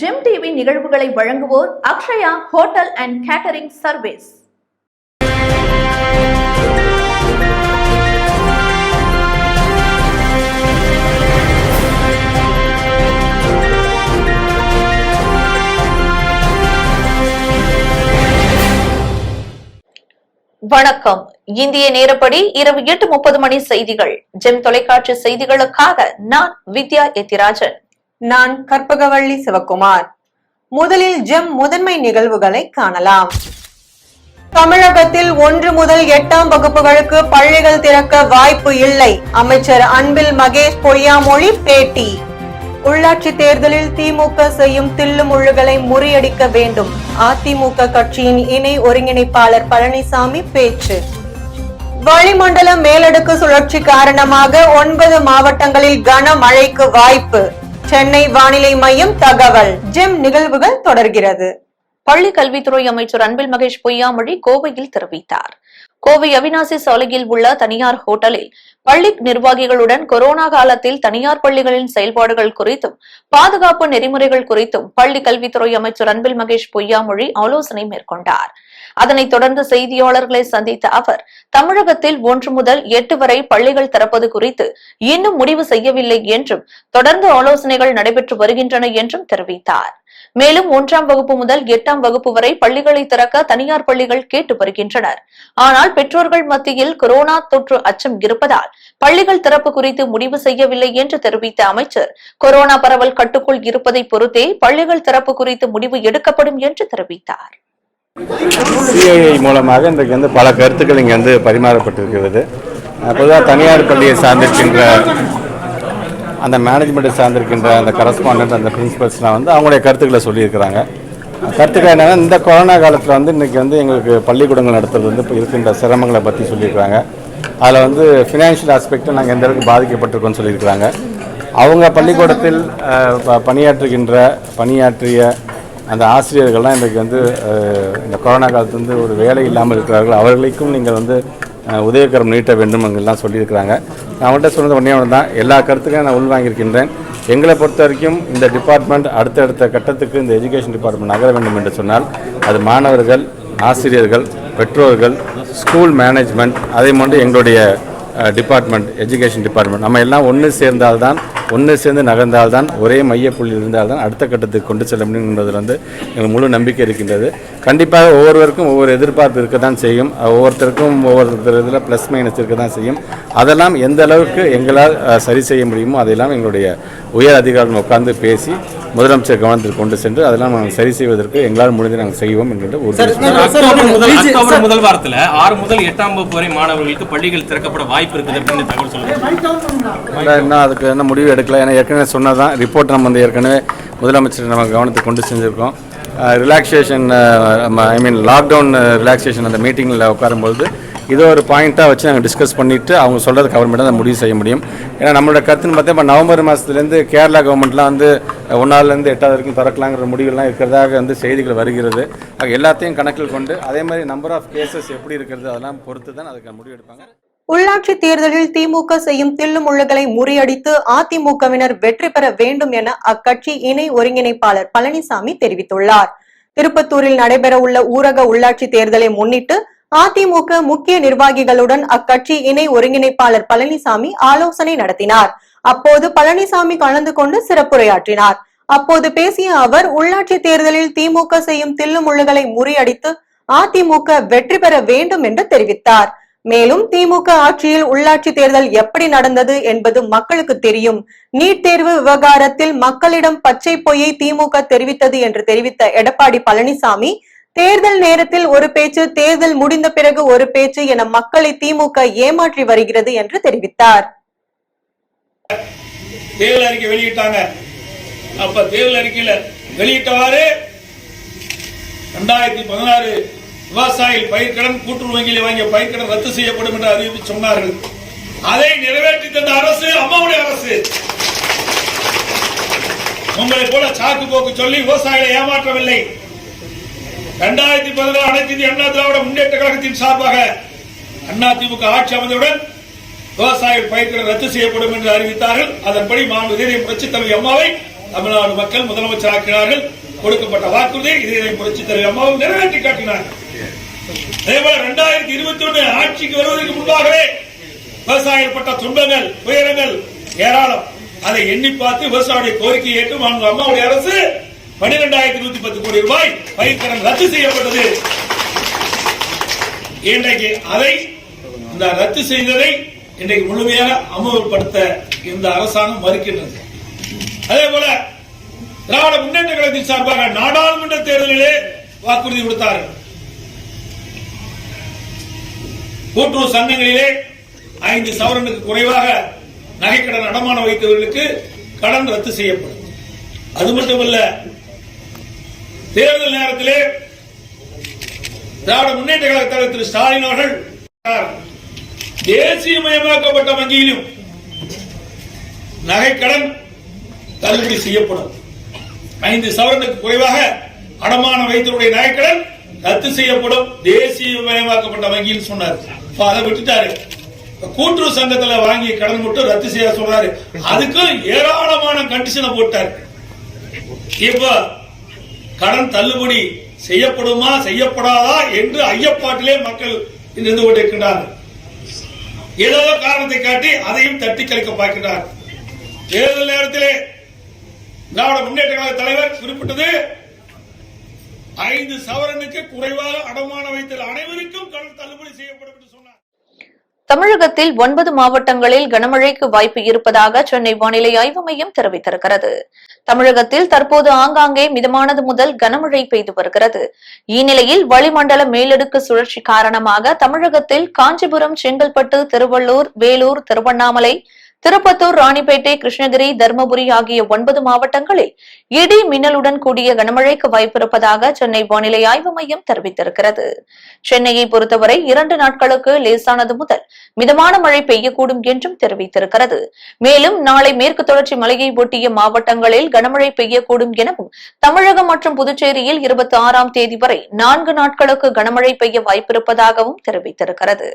GeM TV நிகழ்வுகளை வழங்குவோர் Akshaya hotel and catering service. வணக்கம். இந்திய நேரப்படி இரவு எட்டு முப்பது மணி செய்திகள். ஜெம் தொலைக்காட்சி செய்திகளுக்காக நான் வித்யா எத்திராஜன். நான் கற்பகவள்ளி சிவகுமார். முதலில் ஜெம் முதன்மை நிகழ்வுகளை காணலாம். தமிழகத்தில் ஒன்று முதல் எட்டாம் வகுப்புகளுக்கு பள்ளிகள் திறக்க வாய்ப்பு இல்லை. அமைச்சர் அன்பில் மகேஷ் பொய்யாமொழி பேட்டி. உள்ளாட்சி தேர்தலில் திமுக செய்யும் தில்லு முள்ளுகளை முறியடிக்க வேண்டும். அதிமுக கட்சியின் இணை ஒருங்கிணைப்பாளர் பழனிசாமி பேச்சு. வளிமண்டல மேலடுக்கு சுழற்சி காரணமாக ஒன்பது மாவட்டங்களில் கனமழைக்கு வாய்ப்பு. சென்னை வானிலை மையம் தகவல். ஜிம் நிகழ்வுகள் தொடர்கிறது. பள்ளி கல்வித்துறை அமைச்சர் அன்பில் மகேஷ் பொய்யாமொழி கோவையில் தெரிவித்தார். கோவை அவினாசி சாலையில் உள்ள தனியார் ஹோட்டலில் பள்ளி நிர்வாகிகளுடன் கொரோனா காலத்தில் தனியார் பள்ளிகளின் செயல்பாடுகள் குறித்தும் பாதுகாப்பு நெறிமுறைகள் குறித்தும் பள்ளி கல்வித்துறை அமைச்சர் அன்பில் மகேஷ் பொய்யாமொழி ஆலோசனை மேற்கொண்டார். அதனைத் தொடர்ந்து செய்தியாளர்களை சந்தித்த அவர் தமிழகத்தில் ஒன்று முதல் எட்டு வரை பள்ளிகள் திறப்பது குறித்து இன்னும் முடிவு செய்யவில்லை என்றும் தொடர்ந்து ஆலோசனைகள் நடைபெற்று வருகின்றன என்றும் தெரிவித்தார். மேலும் ஒன்றாம் வகுப்பு முதல் எட்டாம் வகுப்பு வரை பள்ளிகளை திறக்க தனியார் பள்ளிகள் கேட்டு வருகின்றனர். ஆனால் பெற்றோர்கள் மத்தியில் கொரோனா தொற்று அச்சம் இருப்பதால் பள்ளிகள் திறப்பு குறித்து முடிவு செய்யவில்லை என்று தெரிவித்த அமைச்சர் கொரோனா பரவல் கட்டுக்குள் இருப்பதை பொறுத்தே பள்ளிகள் திறப்பு குறித்து முடிவு எடுக்கப்படும் என்று தெரிவித்தார். சிஐஐ மூலமாக இன்றைக்கு வந்து பல கருத்துக்கள் இங்கே வந்து பரிமாறப்பட்டிருக்கிறது. பொதுவாக தனியார் பள்ளியை சார்ந்திருக்கின்ற அந்த மேனேஜ்மெண்ட்டை சார்ந்திருக்கின்ற அந்த கரஸ்பாண்டன்ட் அந்த பிரின்சிபல்ஸ்லாம் வந்து அவங்களுடைய கருத்துக்களை சொல்லியிருக்கிறாங்க. கருத்துக்கள் என்னென்னா இந்த கொரோனா காலத்தில் வந்து இன்றைக்கி வந்து எங்களுக்கு பள்ளிக்கூடங்கள் நடத்துறது வந்து இப்போ இருக்கின்ற சிரமங்களை பற்றி சொல்லியிருக்கிறாங்க. அதில் வந்து ஃபினான்ஷியல் ஆஸ்பெக்ட்டு நாங்கள் எந்த அளவுக்கு பாதிக்கப்பட்டிருக்கோம்னு சொல்லியிருக்கிறாங்க. அவங்க பள்ளிக்கூடத்தில் ப- பணியாற்றுகின்ற பணியாற்றிய அந்த ஆசிரியர்கள்லாம் இன்றைக்கு வந்து இந்த கொரோனா காலத்து வந்து ஒரு வேலை இல்லாமல் இருக்கிறார்கள். அவர்களுக்கும் நீங்கள் வந்து அஹ், நீட்ட வேண்டும் எங்கெல்லாம் சொல்லியிருக்கிறாங்க. நான் அவங்கள்ட்ட சொன்னது ஒன்றே ஒன்று தான் எல்லா கருத்துக்கும் நான் உள்வாங்கியிருக்கின்றேன். எங்களை பொறுத்த வரைக்கும் இந்த டிபார்ட்மெண்ட் அடுத்தடுத்த கட்டத்துக்கு இந்த எஜுகேஷன் டிபார்ட்மெண்ட் நகர வேண்டும் என்று சொன்னால் அது மாணவர்கள் ஆசிரியர்கள் பெற்றோர்கள் ஸ்கூல் மேனேஜ்மெண்ட் அதே மட்டும் எங்களுடைய டிபார்ட்மெண்ட் எஜுகேஷன் டிபார்ட்மெண்ட் நம்ம எல்லாம் ஒன்று சேர்ந்தால்தான் ஒன்று சேர்ந்து நகர்ந்தால்தான் ஒரே மையப்புள்ளி இருந்தால்தான் அடுத்த கட்டத்துக்கு கொண்டு செல்ல முடியும் என்பதில் வந்து எங்களுக்கு முழு நம்பிக்கை இருக்கின்றது. கண்டிப்பாக ஒவ்வொருவருக்கும் ஒவ்வொரு எதிர்பார்ப்பு இருக்க தான் செய்யும் ஒவ்வொருத்தருக்கும் ஒவ்வொருத்தர் இதில் ப்ளஸ் மைனஸ் இருக்க தான் செய்யும். அதெல்லாம் எந்த அளவுக்கு எங்களால் சரி செய்ய முடியுமோ அதெல்லாம் எங்களுடைய உயர் அதிகாரிகள் உட்கார்ந்து பேசி முதலமைச்சர் கவனத்திற்கு கொண்டு சென்று அதெல்லாம் நாங்கள் சரி செய்வதற்கு எங்களால் முடிந்து நாங்கள் செய்வோம் என்கின்ற உறுதி அக்டோபர் முதல் வாரத்துல ஆறு முதல் எட்டாம் வகுப்பு வரை மாணவர்களுக்கு பள்ளிகள் திறக்கப்பட வாய்ப்பு இருக்குது அப்படின்னு தகவல் இன்னும் அதுக்கு என்ன முடிவு எடுக்கல. ஏன்னா ஏற்கனவே சொன்னதான் ரிப்போர்ட் நம்ம வந்து ஏற்கனவே முதலமைச்சர் நம்ம கவனத்துக்கு கொண்டு செஞ்சுருக்கோம். Relaxation I mean lockdown relaxation அந்த மீட்டிங்கில் உட்காரும்பொழுது இதை ஒரு பாயிண்ட்டாக வச்சு நாங்கள் டிஸ்கஸ் பண்ணிவிட்டு அவங்க சொல்கிறது கவர்மெண்ட் தான் முடிவு செய்ய முடியும். ஏன்னா நம்மளோட கருத்துன்னு பார்த்தா இப்போ நவம்பர் மாதத்துலேருந்து கேரளா கவர்மெண்ட்லாம் வந்து ஒன்றாவதுலேருந்து எட்டாவது வரைக்கும் திறக்கலாங்கிற முடிவுலாம் இருக்கிறதாக வந்து செய்திகள் வருகிறது. ஆக எல்லாத்தையும் கணக்கில் கொண்டு அதே மாதிரி நம்பர் ஆஃப் கேசஸ் எப்படி இருக்கிறது அதெல்லாம் பொறுத்து தான் அதுக்கு முடிவு எடுப்பாங்க. உள்ளாட்சி தேர்தலில் திமுக செய்யும் தில்லுமுள்ளுகளை முறியடித்து அதிமுகவினர் வெற்றி பெற வேண்டும் என அக்கட்சி இணை ஒருங்கிணைப்பாளர் பழனிசாமி தெரிவித்துள்ளார். திருப்பத்தூரில் நடைபெற உள்ள ஊரக உள்ளாட்சி தேர்தலை முன்னிட்டு அதிமுக முக்கிய நிர்வாகிகளுடன் அக்கட்சி இணை ஒருங்கிணைப்பாளர் பழனிசாமி ஆலோசனை நடத்தினார். அப்போது பழனிசாமி கலந்து கொண்டு சிறப்புரையாற்றினார். அப்போது பேசிய அவர் உள்ளாட்சி தேர்தலில் திமுக செய்யும் தில்லுமுள்ளுகளை முறியடித்து அதிமுக வெற்றி பெற வேண்டும் என்று தெரிவித்தார். மேலும் திமுக ஆட்சியில் உள்ளாட்சி தேர்தல் எப்படி நடந்தது என்பது மக்களுக்கு தெரியும். நீட் தேர்வு விவகாரத்தில் மக்களிடம் பச்சை பொய்யை திமுக தெரிவித்தது என்று தெரிவித்த எடப்பாடி பழனிசாமி தேர்தல் நேரத்தில் ஒரு பேச்சு தேர்தல் முடிந்த பிறகு ஒரு பேச்சு என மக்களை திமுக ஏமாற்றி வருகிறது என்று தெரிவித்தார். தேர்தல் அறிக்கை வெளியிட்டாங்க. அப்ப தேர்தல் அறிக்கையில வெளியிட்டவாறு ரெண்டாயிரத்தி பதினாறு விவசாயிகள் பயிர்க்கடன் கூட்டுறவு வங்கியில் வாங்கிய பயிர்க்கடன் ரத்து செய்யப்படும் என்று அறிவித்து சொன்னார்கள். அதை நிறைவேற்றி தந்த அரசு அம்மாவுடைய அரசு. உங்களை போல சாக்கு போக்கு சொல்லி விவசாயிகளை ஏமாற்றவில்லை. இரண்டாயிரத்தி பதினாறு அனைத்து இந்திய அண்ணா திராவிட முன்னேற்ற கழகத்தின் சார்பாக அண்ணா திமுக ஆட்சி அமைந்தவுடன் விவசாயிகள் பயிர்கள் ரத்து செய்யப்படும் என்று அறிவித்தார்கள். அதன்படி மாண்பு புரட்சித் தலைவி அம்மாவை தமிழ்நாடு மக்கள் முதலமைச்சராக்கினார்கள் கொடுக்கப்பட்ட வாக்குறுதி இதை புரட்சி தலைவி அம்மாவும் நிறைவேற்றி காட்டினார்கள். அதேபோல இரண்டாயிரத்தி இருபத்தி ஒண்ணு ஆட்சிக்கு வருவதற்கு முன்பாகவே விவசாயிப்பட்ட துன்பங்கள் உயரங்கள் ஏராளம். அதை எண்ணி பார்த்து விவசாயிய கோரிக்கையை ஏற்று மாண்பு அம்மாவுடைய அரசு பனிரெண்டாயிரத்தி நூத்தி பத்து கோடி ரூபாய் பயிர்க்கடன் ரத்து செய்யப்பட்டது. இன்றைக்கு அதை இந்த ரத்து செய்ததை இன்றைக்கு முழுமையாக அமல்படுத்த இந்த அரசாங்கம் மறுக்கின்றது. அதே போல திராவிட முன்னேற்ற கழகத்தின் சார்பாக நாடாளுமன்ற தேர்தலிலே வாக்குறுதி கொடுத்தார்கள். கூட்டுறவு சங்கங்களிலே ஐந்து சவரனுக்கு குறைவாக நகைக்கடன் அடமானம் வைத்தவர்களுக்கு கடன் ரத்து செய்யப்படும். அது மட்டுமல்ல தேர்தல் நேரத்திலே திராவிட முன்னேற்ற கழக தலைவர் திரு ஸ்டாலின் அவர்கள் தேசியமயமாக்கப்பட்ட வங்கியிலும் நகைக்கடன் தள்ளுபடி செய்யப்படும். ஐந்து சவரனுக்கு குறைவாக அடமான வைத்தருடைய நகைக்கடன் ரத்து செய்யப்படும். தேசியமயமாக்கப்பட்ட வங்கியில் சொன்னார். அதை விட்டுட்டாரு. கூட்டுறவு சங்கத்துல வாங்கிய கடன் மட்டும் ரத்து செய்ய சொல்றாரு. அதுக்கும் ஏராளமான கண்டிஷனை போட்டார். இப்போ கடன் தள்ளுபடி செய்யப்படுமா செய்யப்படாதா என்று ஐயப்பாட்டிலே மக்கள் இருந்து கொண்டிருக்கின்றார்கள். ஏதோ காரணத்தை காட்டி அதையும் தட்டி கழிக்க பார்க்கிறார் தேர்தல் நேரத்திலே திராவிட முன்னேற்ற கழக தலைவர் குறிப்பிட்டது ஐந்து சவரனுக்கு குறைவாக அடமான வைத்தல் அனைவருக்கும் கடன் தள்ளுபடி செய்யப்படும் என்று சொன்னார். தமிழகத்தில் ஒன்பது மாவட்டங்களில் கனமழைக்கு வாய்ப்பு இருப்பதாக சென்னை வானிலை ஆய்வு மையம் தெரிவித்திருக்கிறது. தமிழகத்தில் தற்போது ஆங்காங்கே மிதமானது முதல் கனமழை பெய்து வருகிறது. இந்நிலையில் வளிமண்டல மேலடுக்கு சுழற்சி காரணமாக தமிழகத்தில் காஞ்சிபுரம் செங்கல்பட்டு திருவள்ளூர் வேலூர் திருவண்ணாமலை திருப்பத்தூர் ராணிப்பேட்டை கிருஷ்ணகிரி தருமபுரி ஆகிய ஒன்பது மாவட்டங்களில் இடி மின்னலுடன் கூடிய கனமழைக்கு வாய்ப்பிருப்பதாக சென்னை வானிலை ஆய்வு மையம் தெரிவித்திருக்கிறது. சென்னையை பொறுத்தவரை இரண்டு நாட்களுக்கு லேசானது முதல் மிதமான மழை பெய்யக்கூடும் என்றும் தெரிவித்திருக்கிறது. மேலும் நாளை மேற்கு தொடர்ச்சி மலையை ஒட்டிய மாவட்டங்களில் கனமழை பெய்யக்கூடும் எனவும் தமிழகம் மற்றும் புதுச்சேரியில் இருபத்தி ஆறாம் தேதி வரை நான்கு நாட்களுக்கு கனமழை பெய்ய வாய்ப்பிருப்பதாகவும் தெரிவித்திருக்கிறது.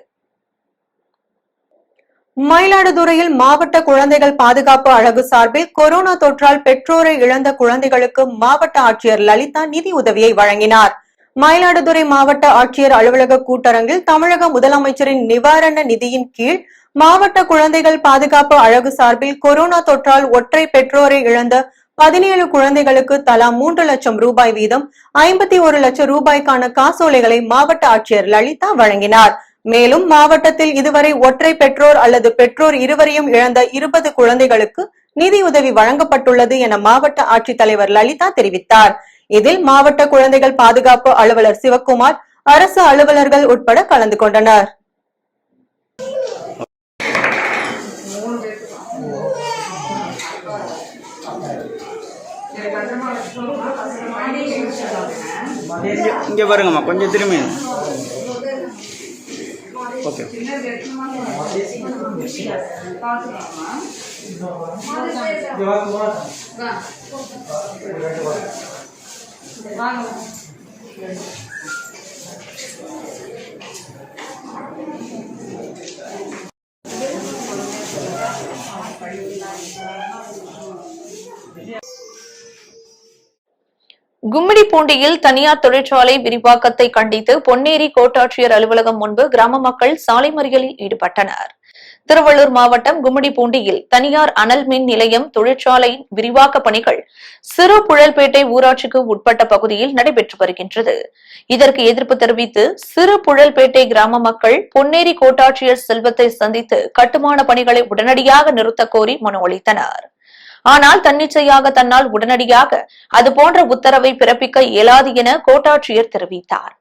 மயிலாடுதுறையில் மாவட்ட குழந்தைகள் பாதுகாப்பு அழகு சார்பில் கொரோனா தொற்றால் பெற்றோரை இழந்த குழந்தைகளுக்கு மாவட்ட ஆட்சியர் லலிதா நிதி உதவியை வழங்கினார். மயிலாடுதுறை மாவட்ட ஆட்சியர் அலுவலக கூட்டரங்கில் தமிழக முதலமைச்சரின் நிவாரண நிதியின் கீழ் மாவட்ட குழந்தைகள் பாதுகாப்பு அழகு சார்பில் கொரோனா தொற்றால் ஒற்றை பெற்றோரை இழந்த பதினேழு குழந்தைகளுக்கு தலா மூன்று லட்சம் ரூபாய் வீதம் ஐம்பத்தி ஒரு லட்சம் ரூபாய்க்கான காசோலைகளை மாவட்ட ஆட்சியர் லலிதா வழங்கினார். மேலும் மாவட்டத்தில் இதுவரை ஒற்றை பெற்றோர் அல்லது பெற்றோர் இருவரையும் இழந்த இருபது குழந்தைகளுக்கு நிதியுதவி வழங்கப்பட்டுள்ளது என மாவட்ட ஆட்சித்தலைவர் லலிதா தெரிவித்தார். இதில் மாவட்ட குழந்தைகள் பாதுகாப்பு அலுவலர் சிவக்குமார் அரசு அலுவலர்கள் உட்பட கலந்து கொண்டனர். இங்க பாருங்கம்மா கொஞ்சம் திரும்பி. ఓకే బాగా கும்மிடிப்பூண்டியில் தனியார் தொழிற்சாலை விரிவாக்கத்தை கண்டித்து பொன்னேரி கோட்டாட்சியர் அலுவலகம் முன்பு கிராம மக்கள் சாலை மறியலில் ஈடுபட்டனர். திருவள்ளூர் மாவட்டம் கும்மிடிப்பூண்டியில் தனியார் அனல் மின் நிலையம் தொழிற்சாலை விரிவாக்க பணிகள் சிறு புழல்பேட்டை ஊராட்சிக்கு உட்பட்ட பகுதியில் நடைபெற்று வருகின்றது. இதற்கு எதிர்ப்பு தெரிவித்து சிறு புழல்பேட்டை கிராம மக்கள் பொன்னேரி கோட்டாட்சியர் செல்வத்தை சந்தித்து கட்டுமான பணிகளை உடனடியாக நிறுத்தக் கோரி மனு அளித்தனர். ஆனால் தன்னிச்சையாக தன்னால் உடனடியாக அது போன்ற உத்தரவை பிறப்பிக்க இயலாது என கோட்டாட்சியர் தெரிவித்தார்.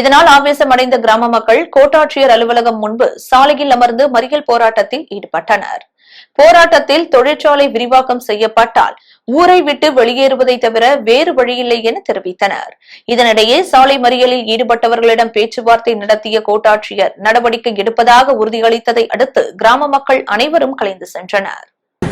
இதனால் ஆவேசமடைந்த கிராம மக்கள் கோட்டாட்சியர் அலுவலகம் முன்பு சாலையில் அமர்ந்து மறியல் போராட்டத்தில் ஈடுபட்டனர். போராட்டத்தில் தொழிற்சாலை விரிவாக்கம் செய்யப்பட்டால் ஊரை விட்டு வெளியேறுவதை தவிர வேறு வழியில்லை என தெரிவித்தனர். இதனிடையே சாலை மறியலில் ஈடுபட்டவர்களிடம் பேச்சுவார்த்தை நடத்திய கோட்டாட்சியர் நடவடிக்கை எடுப்பதாக உறுதியளித்ததை அடுத்து கிராம மக்கள் அனைவரும் கலைந்து சென்றனர்.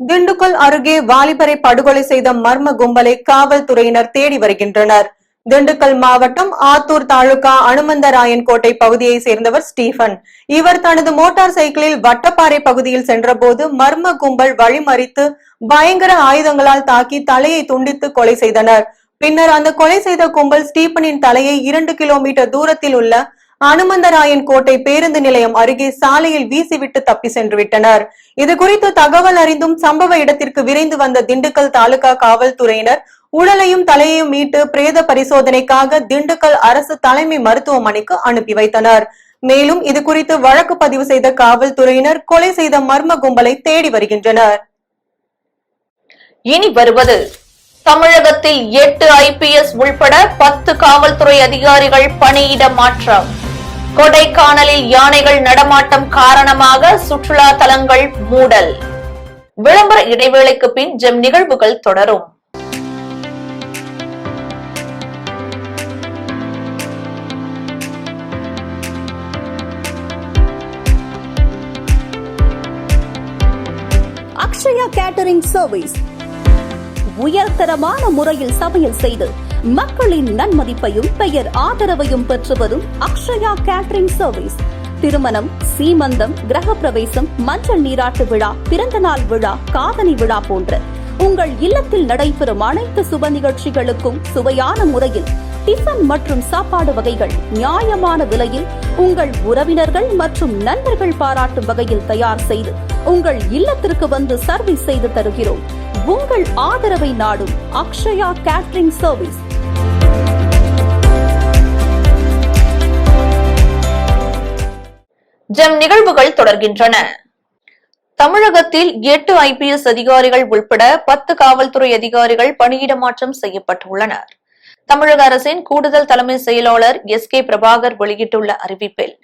திண்டுக்கல் அருகே வாலிபரை படுகொலை செய்த மர்ம கும்பலை காவல்துறையினர் தேடி வருகின்றனர். திண்டுக்கல் மாவட்டம் ஆத்தூர் தாலுகா அனுமந்தராயன் கோட்டை பகுதியை சேர்ந்தவர் ஸ்டீபன் இவர் தனது மோட்டார் சைக்கிளில் வட்டப்பாறை பகுதியில் சென்றபோது மர்ம கும்பல் வழிமறித்து பயங்கர ஆயுதங்களால் தாக்கி தலையை துண்டித்து கொலை செய்தனர். பின்னர் அந்த கொலை செய்த கும்பல் ஸ்டீபனின் தலையை இரண்டு கிலோமீட்டர் தூரத்தில் உள்ள அனுமந்தராயன் கோட்டை பேருந்து நிலையம் அருகே சாலையில் வீசிவிட்டு தப்பி சென்று விட்டனர் இது குறித்து தகவல் அறிந்தும் சம்பவ இடத்திற்கு விரைந்து வந்த திண்டுக்கல் தாலுகா காவல்துறையினர் உடலையும் தலையையும் மீட்டு பிரேத பரிசோதனைக்காக திண்டுக்கல் அரசு தலைமை மருத்துவமனைக்கு அனுப்பி வைத்தனர். மேலும் இது குறித்து வழக்கு பதிவு செய்த காவல்துறையினர் கொலை செய்த மர்ம கும்பலை தேடி வருகின்றனர். இனி வருவது தமிழகத்தில் எட்டு ஐபிஎஸ் உள்பட பத்து காவல்துறை அதிகாரிகள் பணியிட மாற்றம். கொடைக்கானலில் யானைகள் நடமாட்டம் காரணமாக சுற்றுலா தலங்கள் மூடல். விளம்பர இடைவேளைக்கு பின் ஜெம் நிகழ்வுகள் தொடரும். Akshaya catering service. உயர்தரமான முறையில் சமையல் செய்து மக்களின் நன்மதிப்பையும் பெயர் ஆதரவையும் பெற்று வரும் அக்ஷயா கேட்டரிங் சர்வீஸ். திருமணம் சீமந்தம் கிரகப்பிரவேசம் மஞ்சள் நீராட்டு விழா பிறந்தநாள் விழா காதணி விழா போன்ற உங்கள் இல்லத்தில் நடைபெறும் அனைத்து சுப நிகழ்ச்சிகளுக்கும் சுவையான முறையில் டிஃபன் மற்றும் சாப்பாடு வகைகள் நியாயமான விலையில் உங்கள் உறவினர்கள் மற்றும் நண்பர்கள் பாராட்டும் வகையில் தயார் செய்து உங்கள் இல்லத்திற்கு வந்து சர்வீஸ் செய்து தருகிறோம். உங்கள் ஆதரவை நாடும் அக்ஷயா கேட்டரிங் சர்வீஸ். ஜெம் நிகழ்வுகள் தொடர்கின்றன. தமிழகத்தில் எட்டு ஐபிஎஸ் அதிகாரிகள் உள்பட பத்து காவல்துறை அதிகாரிகள் பணியிட மாற்றம் செய்யப்பட்டுள்ளனர். தமிழக அரசின் கூடுதல் தலைமை செயலாளர் எஸ் கே பிரபாகர் வெளியிட்டுள்ள அறிவிப்பில்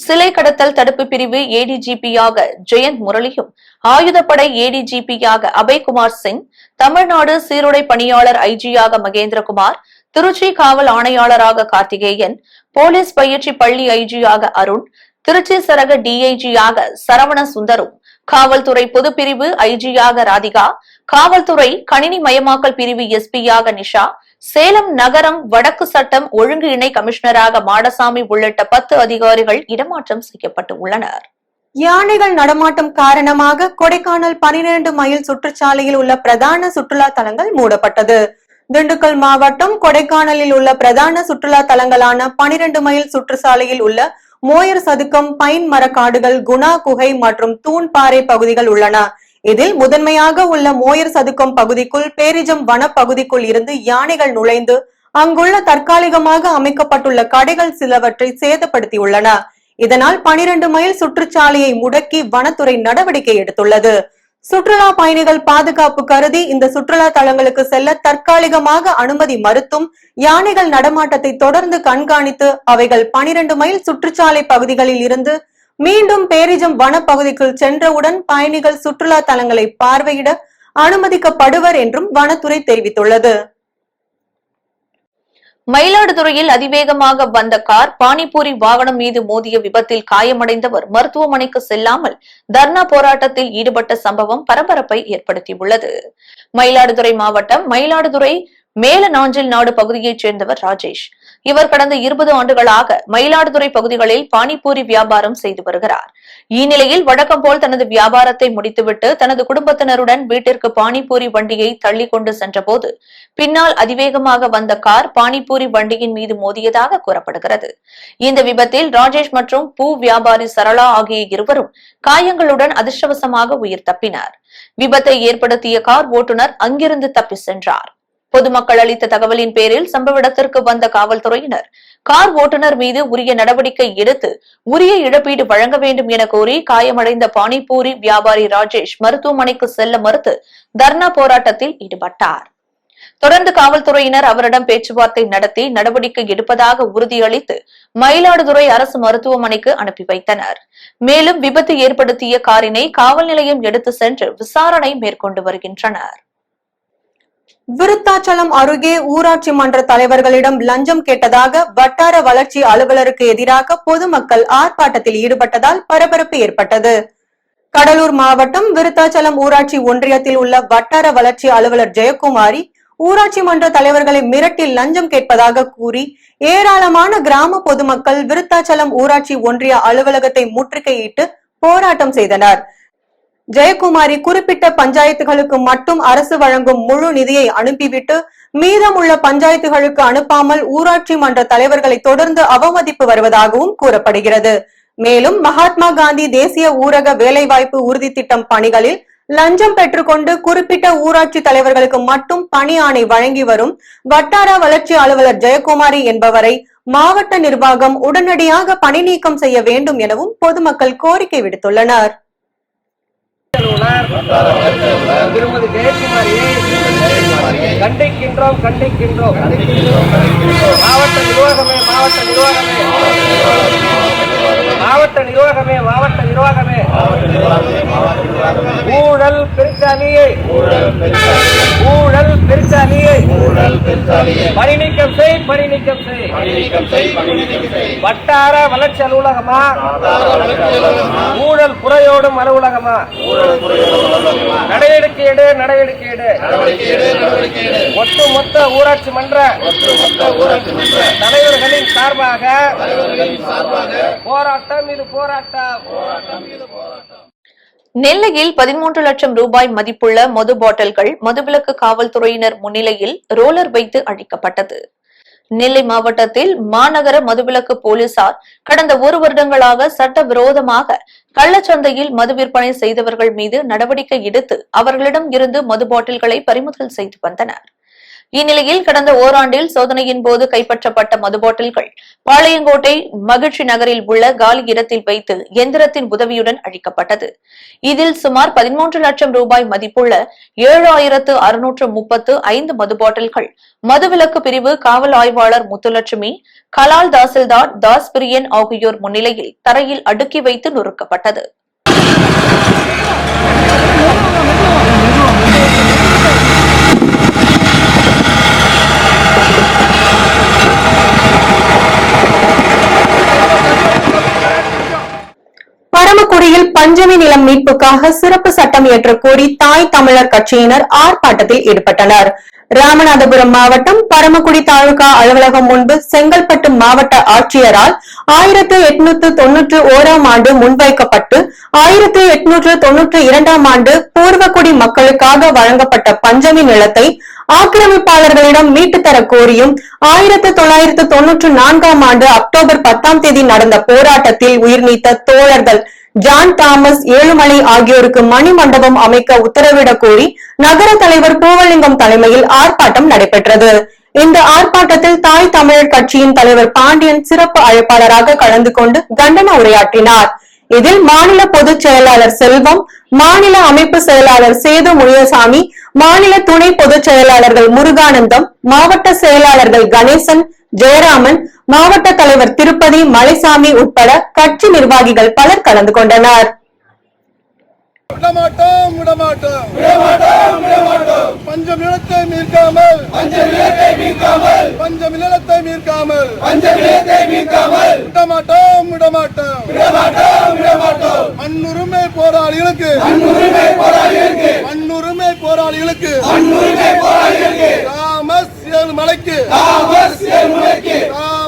சிலை கடத்தல் தடுப்பு பிரிவு ஏடிஜிபியாக ஜெயந்த் முரளியும் ஆயுதப்படை ஏடிஜிபியாக அபய்குமார் சிங் தமிழ்நாடு சீருடை பணியாளர் ஐஜியாக மகேந்திரகுமார் திருச்சி காவல் ஆணையாளராக கார்த்திகேயன் போலீஸ் பயிற்சி பள்ளி ஐஜியாக அருண் திருச்சி சரக டிஐஜியாக சரவண சுந்தரும் காவல்துறை பொதுப்பிரிவு ஐஜியாக ராதிகா காவல்துறை கணினி மயமாக்கல் பிரிவு எஸ்பியாக நிஷா சேலம் நகரம் வடக்கு சட்டம் ஒழுங்கு இணை கமிஷனராக மாடசாமி உள்ளிட்ட பத்து அதிகாரிகள் இடமாற்றம் செய்யப்பட்டு உள்ளனர். யானைகள் நடமாட்டம் காரணமாக கொடைக்கானல் பனிரெண்டு மைல் சுற்றுச்சாலையில் உள்ள பிரதான சுற்றுலா தலங்கள் மூடப்பட்டது. திண்டுக்கல் மாவட்டம் கொடைக்கானலில் உள்ள பிரதான சுற்றுலா தலங்களான பனிரெண்டு மைல் சுற்றுச்சாலையில் உள்ள மோயர் சதுக்கம் பைன் மரக்காடுகள் குணா குகை மற்றும் தூண்பாறை பகுதிகள் உள்ளன. இதில் முதன்மையாக உள்ள மோயர் சதுக்கம் பகுதிக்குள் பேரிஜம் வனப்பகுதிக்குள் இருந்து யானைகள் நுழைந்து அங்குள்ள தற்காலிகமாக அமைக்கப்பட்டுள்ள கடைகள் சிலவற்றை சேதப்படுத்தியுள்ளன. இதனால் பனிரெண்டு மைல் சுற்றுச்சாலையை முடக்கி வனத்துறை நடவடிக்கை எடுத்துள்ளது. சுற்றுலா பயணிகள் பாதுகாப்பு கருதி இந்த சுற்றுலா தலங்களுக்கு செல்ல தற்காலிகமாக அனுமதி மறுத்தும் யானைகள் நடமாட்டத்தை தொடர்ந்து கண்காணித்து அவைகள் பனிரெண்டு மைல் சுற்றுச்சாலை பகுதிகளில் இருந்து மீண்டும் பேரிஜம் வனப்பகுதிக்குள் சென்றவுடன் பயணிகள் சுற்றுலா தலங்களை பார்வையிட அனுமதிக்கப்படுவர் என்றும் வனத்துறை தெரிவித்துள்ளது. மயிலாடுதுறையில் அதிவேகமாக வந்த கார் பானிபூரி வாகனம் மீது மோதிய விபத்தில் காயமடைந்தவர் மருத்துவமனைக்கு செல்லாமல் தர்ணா போராட்டத்தில் ஈடுபட்ட சம்பவம் பரபரப்பை ஏற்படுத்தியுள்ளது. மயிலாடுதுறை மாவட்டம் மயிலாடுதுறை மேல நாஞ்சில் நாடு பகுதியைச் சேர்ந்தவர் ராஜேஷ். இவர் கடந்த இருபது ஆண்டுகளாக மயிலாடுதுறை பகுதிகளில் பானிபூரி வியாபாரம் செய்து வருகிறார். இந்நிலையில் வழக்கம் போல் தனது வியாபாரத்தை முடித்துவிட்டு தனது குடும்பத்தினருடன் வீட்டிற்கு பானிபூரி வண்டியை தள்ளி கொண்டு சென்றபோது பின்னால் அதிவேகமாக வந்த கார் பானிபூரி வண்டியின் மீது மோதியதாக கூறப்படுகிறது. இந்த விபத்தில் ராஜேஷ் மற்றும் பூ வியாபாரி சரளா ஆகிய இருவரும் காயங்களுடன் அதிர்ஷ்டவசமாக உயிர் தப்பினார். விபத்தை ஏற்படுத்திய கார் ஓட்டுநர் அங்கிருந்து தப்பி சென்றார். பொதுமக்கள் அளித்த தகவலின் பேரில் சம்பவ இடத்திற்கு வந்த காவல்துறையினர் கார் ஓட்டுநர் மீது உரிய நடவடிக்கை எடுத்து உரிய இழப்பீடு வழங்க வேண்டும் என கோரி காயமடைந்த பானிபூரி வியாபாரி ராஜேஷ் மருத்துவமனைக்கு செல்ல மறுத்து தர்ணா போராட்டத்தில் ஈடுபட்டார். தொடர்ந்து காவல்துறையினர் அவரிடம் பேச்சுவார்த்தை நடத்தி நடவடிக்கை எடுப்பதாக உறுதியளித்து மயிலாடுதுறை அரசு மருத்துவமனைக்கு அனுப்பி வைத்தனர். மேலும் விபத்து ஏற்படுத்திய காரினை காவல் நிலையம் எடுத்து சென்று விசாரணை மேற்கொண்டு வருகின்றனர். விருத்தாச்சலம் அருகே ஊராட்சி மன்ற தலைவர்களிடம் லஞ்சம் கேட்டதாக வட்டார வளர்ச்சி அலுவலருக்கு எதிராக பொதுமக்கள் ஆர்ப்பாட்டத்தில் ஈடுபட்டதால் பரபரப்பு ஏற்பட்டது. கடலூர் மாவட்டம் விருத்தாச்சலம் ஊராட்சி ஒன்றியத்தில் உள்ள வட்டார வளர்ச்சி அலுவலர் ஜெயக்குமாரி ஊராட்சி மன்ற தலைவர்களை மிரட்டி லஞ்சம் கேட்பதாக கூறி ஏராளமான கிராம பொதுமக்கள் விருத்தாச்சலம் ஊராட்சி ஒன்றிய அலுவலகத்தை முற்றுகையிட்டு போராட்டம் செய்தனர். ஜெயக்குமாரி குறிப்பிட்ட பஞ்சாயத்துகளுக்கு மட்டும் அரசு வழங்கும் முழு நிதியை அனுப்பிவிட்டு மீதமுள்ள பஞ்சாயத்துகளுக்கு அனுப்பாமல் ஊராட்சி மன்ற தலைவர்களை தொடர்ந்து அவமதிப்பு வருவதாகவும் கூறப்படுகிறது. மேலும் மகாத்மா காந்தி தேசிய ஊரக வேலைவாய்ப்பு உறுதி திட்டம் பணிகளில் லஞ்சம் பெற்றுக்கொண்டு குறிப்பிட்ட ஊராட்சி தலைவர்களுக்கு மட்டும் பணி ஆணை வழங்கி வரும் வட்டார வளர்ச்சி அலுவலர் ஜெயக்குமாரி என்பவரை மாவட்ட நிர்வாகம் உடனடியாக பணி நீக்கம் செய்ய வேண்டும் எனவும் பொதுமக்கள் கோரிக்கை விடுத்துள்ளனர். திருமதி ஜெயக்குமாரியை கண்டிக்கின்றோம் கண்டிக்கின்றோம். மாவட்ட நிர்வாகமே மாவட்ட நிர்வாகமே. மாவட்ட நிர்வாகமே மாவட்ட நிர்வாகமே. ஊழல் பெருச்சாலியை ஊழல் பெருச்சாலியை பணி நீக்கம் செய். பணி நீக்கம் செய். வட்டார வளர்ச்சி அலுவலகமா? ஊழல் புறையோடும் அலுவலகமா? நடவடிக்கை எடு நடவடிக்கை எடு. ஒட்டுமொத்த ஊராட்சி மன்ற தலைவர்களின் சார்பாக போராட்டம் இது போராட்டம். நெல்லையில் பதிமூன்று லட்சம் ரூபாய் மதிப்புள்ள மது பாட்டில்கள் மதுவிலக்கு காவல்துறையினர் முன்னிலையில் ரோலர் வைத்து அழிக்கப்பட்டது. நெல்லை மாவட்டத்தில் மாநகர மதுவிலக்கு போலீசார் கடந்த ஒரு வருடங்களாக சட்டவிரோதமாக கள்ளச்சந்தையில் மது விற்பனை செய்தவர்கள் மீது நடவடிக்கை எடுத்து அவர்களிடம் இருந்து மது பாட்டில்களை பறிமுதல் செய்து வந்தனர். இந்நிலையில் கடந்த ஓராண்டில் சோதனையின் போது கைப்பற்றப்பட்ட மது பாட்டில்கள் பாளையங்கோட்டை மகிழ்ச்சி நகரில் உள்ள காலி இடத்தில் வைத்து எந்திரத்தின் உதவியுடன் அழிக்கப்பட்டது. இதில் சுமார் பதிமூன்று லட்சம் ரூபாய் மதிப்புள்ள ஏழு ஆயிரத்து அறுநூற்று முப்பத்து ஐந்து மது பாட்டில்கள் மதுவிலக்கு பிரிவு காவல் ஆய்வாளர் முத்துலட்சுமி கலால் தாசில்தார் தாஸ் பிரியன் ஆகியோர் முன்னிலையில் தரையில் அடுக்கி வைத்து நொறுக்கப்பட்டது. பரமக்குடியில் பஞ்சமி நிலம் மீட்புக்காக சிறப்பு சட்டம் இயற்ற கோரி தாய் தமிழர் கட்சியினர் ஆர்ப்பாட்டத்தில் ஈடுபட்டனர். ராமநாதபுரம் மாவட்டம் பரமக்குடி தாலுகா அலுவலகம் முன்பு செங்கல்பட்டு மாவட்ட ஆட்சியரால் ஆயிரத்து எட்நூத்து தொன்னூற்று ஓராம் ஆண்டு முன்வைக்கப்பட்டு ஆயிரத்து எட்நூற்று தொன்னூற்று இரண்டாம் ஆண்டு பூர்வக்குடி மக்களுக்காக வழங்கப்பட்ட பஞ்சமி நிலத்தை ஆக்கிரமிப்பாளர்களிடம் மீட்டு தர கோரியும் ஆயிரத்து தொள்ளாயிரத்து தொன்னூற்று நான்காம் ஆண்டு அக்டோபர் பத்தாம் தேதி நடந்த போராட்டத்தில் உயிர் நீத்த தோழர்கள் ஜான் தாமஸ் ஏழுமலை ஆகியோருக்கு மணிமண்டபம் அமைக்க உத்தரவிடக் கோரி நகர தலைவர் பூவலிங்கம் தலைமையில் ஆர்ப்பாட்டம் நடைபெற்றது. இந்த ஆர்ப்பாட்டத்தில் தாய் தமிழர் கட்சியின் தலைவர் பாண்டியன் சிறப்பு அழைப்பாளராக கலந்து கொண்டு கண்டன உரையாற்றினார். இதில் மாநில பொதுச் செயலாளர் செல்வம் மாநில அமைப்பு செயலாளர் சேது முனியசாமி மாநில துணை பொதுச் செயலாளர்கள் முருகானந்தம் மாவட்ட செயலாளர்கள் கணேசன் ஜெயராமன் மாவட்ட தலைவர் திருப்பதி மலைசாமி உட்பட கட்சி நிர்வாகிகள் பலர் கலந்து கொண்டனர். விடமாட்டோம் விடமாட்டோம். விடமாட்டோம் விடமாட்டோம். பஞ்சம் நிலத்தை மீட்காமல். பஞ்சம் நிலத்தை மீட்காமல். பஞ்சம் நிலத்தை மீட்காமல். பஞ்சம் நிலத்தை மீட்காமல். விடமாட்டோம் விடமாட்டோம். விடமாட்டோம் விடமாட்டோம். மண்ணுரிமை போராளிகளுக்கு. மண்ணுரிமை போராளிகளுக்கு. மண்ணுரிமை போராளிகளுக்கு. மண்ணுரிமை போராளிகளுக்கு. தாமஸ் ஏழுமலைக்கு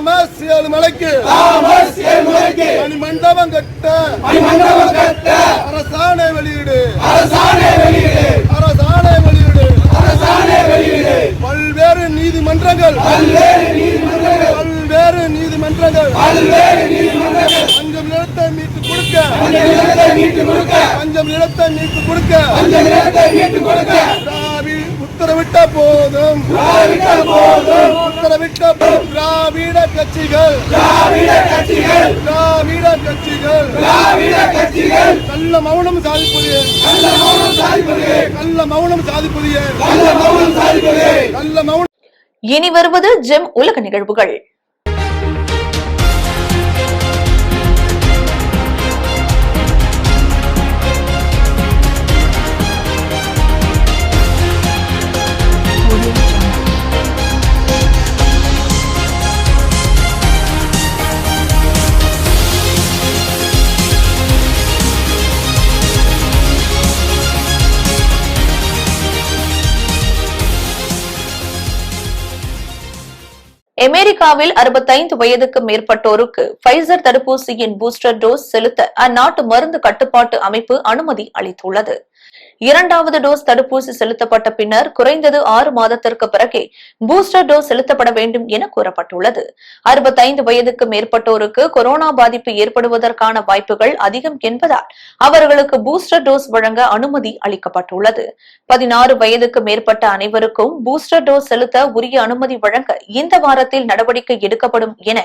தாமஸ் ஏழுமலைக்கு தாமஸ் ஏழுமலைக்கு தாமஸ் ஏழுமலைக்கு மணிமண்டபம் கட்ட. மணிமண்டபம் கட்ட. அரசாணை வெளியீடு. அரசாணை வெளியீடு. அரசாணை வெளியீடு. அரசாணை வெளியீடு. பல்வேறு நீதிமன்றங்கள். பல்வேறு நீதிமன்றங்கள். பல்வேறு நீதிமன்றங்கள். பல்வேறு நீதிமன்றங்கள். பஞ்சம் நிலத்தை மீட்டு கொடுக்க. பஞ்சம் நிலத்தை மீட்டு கொடுக்க. பஞ்சம் நிலத்தை மீட்டு கொடுக்க. பஞ்சம் நிலத்தை மீட்டு கொடுக்க. திராவி உத்தரவிட்ட போதும். திராவிட்ட போதும். உத்தரவிட்ட போதும். கட்சிகள். திராவிட கட்சிகள். திராவிட கட்சிகள். திராவிட கட்சிகள். நல்ல மௌனம் சாதிப்பது. நல்ல மௌனம் சாதிப்பது. நல்ல மௌனம் சாதிப்பது. நல்ல மௌனம் சாதிப்பது. நல்ல இனி வருவது ஜெம் உலக நிகழ்வுகள். அமெரிக்காவில் அறுபத்தைந்து வயதுக்கு மேற்பட்டோருக்கு பைசர் தடுப்பூசியின் பூஸ்டர் டோஸ் செலுத்த அந்நாட்டு மருந்து கட்டுப்பாட்டு அமைப்பு அனுமதி அளித்துள்ளது. இரண்டாவது டோஸ் தடுப்பூசி செலுத்தப்பட்ட பின்னர் குறைந்தது ஆறு மாதத்திற்கு பிறகே பூஸ்டர் டோஸ் செலுத்தப்பட வேண்டும் என கூறப்பட்டுள்ளது. அறுபத்தைந்து வயதுக்கு மேற்பட்டோருக்கு கொரோனா பாதிப்பு ஏற்படுவதற்கான வாய்ப்புகள் அதிகம் என்பதால் அவர்களுக்கு பூஸ்டர் டோஸ் வழங்க அனுமதி அளிக்கப்பட்டுள்ளது. பதினாறு வயதுக்கு மேற்பட்ட அனைவருக்கும் பூஸ்டர் டோஸ் செலுத்த உரிய அனுமதி வழங்க இந்த வாரத்தில் நடவடிக்கை எடுக்கப்படும் என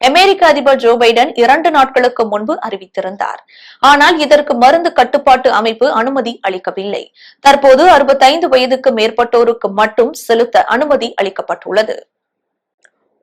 அமெரிக்க அதிபர் ஜோ பைடன் இரண்டு நாட்களுக்கு முன்பு அறிவித்திருந்தார். ஆனால் இதற்கு மருந்து கட்டுப்பாட்டு அமைப்பு அனுமதி அளிக்கவில்லை. இல்லை. தற்போது அறுபத்தைந்து வயதுக்கு மேற்பட்டோருக்கு மட்டும் செலுத்த அனுமதி அளிக்கப்பட்டுள்ளது.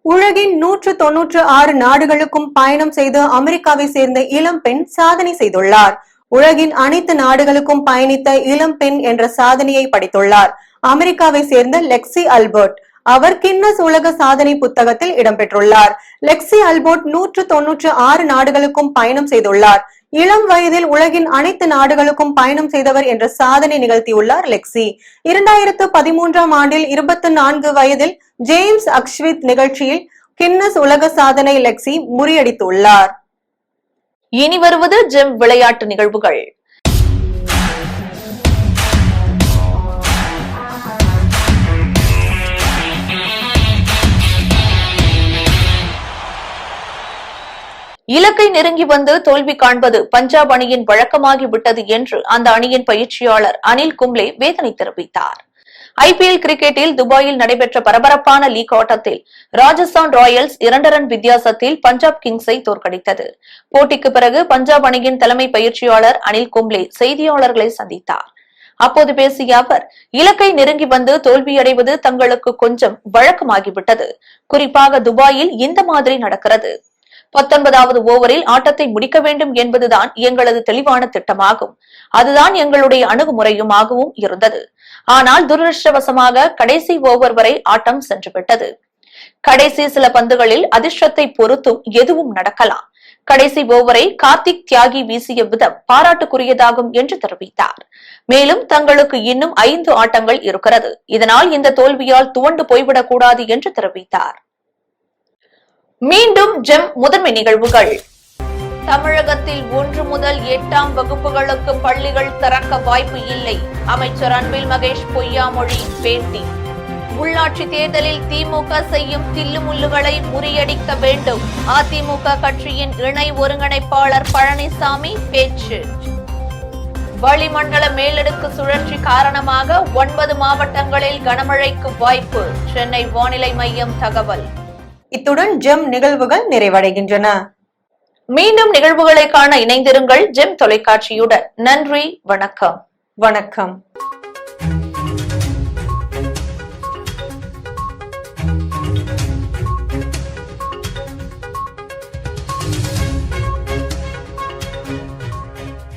உலகின் நூற்று தொன்னூற்று ஆறு நாடுகளுக்கும் பயணம் செய்து அமெரிக்காவை சேர்ந்த இளம் பெண் சாதனை செய்துள்ளார். உலகின் அனைத்து நாடுகளுக்கும் பயணித்த இளம் பெண் என்ற சாதனையை படைத்துள்ளார். அமெரிக்காவை சேர்ந்த லெக்ஸி அல்பர்ட். அவர் கின்னஸ் உலக சாதனை புத்தகத்தில் இடம்பெற்றுள்ளார். லெக்ஸி அல்போர்ட் நூற்று தொன்னூற்று ஆறு நாடுகளுக்கும் பயணம் செய்துள்ளார். இளம் வயதில் உலகின் அனைத்து நாடுகளுக்கும் பயணம் செய்தவர் என்ற சாதனை நிகழ்த்தியுள்ளார் லெக்ஸி. இரண்டாயிரத்து பதிமூன்றாம் ஆண்டில் இருபத்தி நான்கு வயதில் ஜேம்ஸ் அக்ஷ்வித் நிகழ்ச்சியில் கின்னஸ் உலக சாதனை லெக்ஸி முறியடித்துள்ளார். இனி வருவது ஜெம் விளையாட்டு நிகழ்வுகள். இலக்கை நெருங்கி வந்து தோல்வி காண்பது பஞ்சாப் அணியின் வழக்கமாகி விட்டது என்று அந்த அணியின் பயிற்சியாளர் அனில் கும்ளே வேதனை தெரிவித்தார். ஐபிஎல் கிரிக்கெட்டில் துபாயில் நடைபெற்ற பரபரப்பான லீக் ஆட்டத்தில் ராஜஸ்தான் ராயல்ஸ் இரண்டு ரன் வித்தியாசத்தில் பஞ்சாப் கிங்ஸை தோற்கடித்தது. போட்டிக்கு பிறகு பஞ்சாப் அணியின் தலைமை பயிற்சியாளர் அனில் கும்ளே செய்தியாளர்களை சந்தித்தார். அப்போது பேசிய அவர் இலக்கை நெருங்கி வந்து தோல்வியடைவது தங்களுக்கு கொஞ்சம் வழக்கமாகிவிட்டது குறிப்பாக துபாயில் இந்த மாதிரி நடக்கிறது. பத்தொன்பதாவது ஓவரில் ஆட்டத்தை முடிக்க வேண்டும் என்பதுதான் எங்களது தெளிவான திட்டமாகும். அதுதான் எங்களுடைய அணுகுமுறையுமாகவும் இருந்தது. ஆனால் துரதிருஷ்டவசமாக கடைசி ஓவர் வரை ஆட்டம் சென்றுவிட்டது. கடைசி சில பந்துகளில் அதிர்ஷ்டத்தை பொறுத்தும் எதுவும் நடக்கலாம். கடைசி ஓவரை கார்த்திக் தியாகி வீசிய விதம் பாராட்டுக்குரியதாகும் என்று தெரிவித்தார். மேலும் தங்களுக்கு இன்னும் ஐந்து ஆட்டங்கள் இருக்கிறது. இதனால் இந்த தோல்வியால் துவண்டு போய்விடக் கூடாது என்று தெரிவித்தார். மீண்டும் ஜெம் முதன்மை நிகழ்வுகள். தமிழகத்தில் ஒன்று முதல் எட்டாம் வகுப்புகளுக்கு பள்ளிகள் திறக்க வாய்ப்பு இல்லை. அமைச்சர் அன்பில் மகேஷ் பொய்யாமொழி பேட்டி. உள்ளாட்சி தேர்தலில் திமுக செய்யும் தில்லுமுல்லுகளை முறியடிக்க வேண்டும். அதிமுக கட்சியின் இணை ஒருங்கிணைப்பாளர் பழனிசாமி பேச்சு. வளிமண்டல மேலடுக்கு சுழற்சி காரணமாக ஒன்பது மாவட்டங்களில் கனமழைக்கு வாய்ப்பு. சென்னை வானிலை மையம் தகவல். இத்துடன் ஜெம் நிகழ்வுகள் நிறைவடைகின்றன. மீண்டும் நிகழ்வுகளை காண இணைந்திருங்கள் ஜெம் தொலைக்காட்சியுடன். நன்றி வணக்கம். வணக்கம்.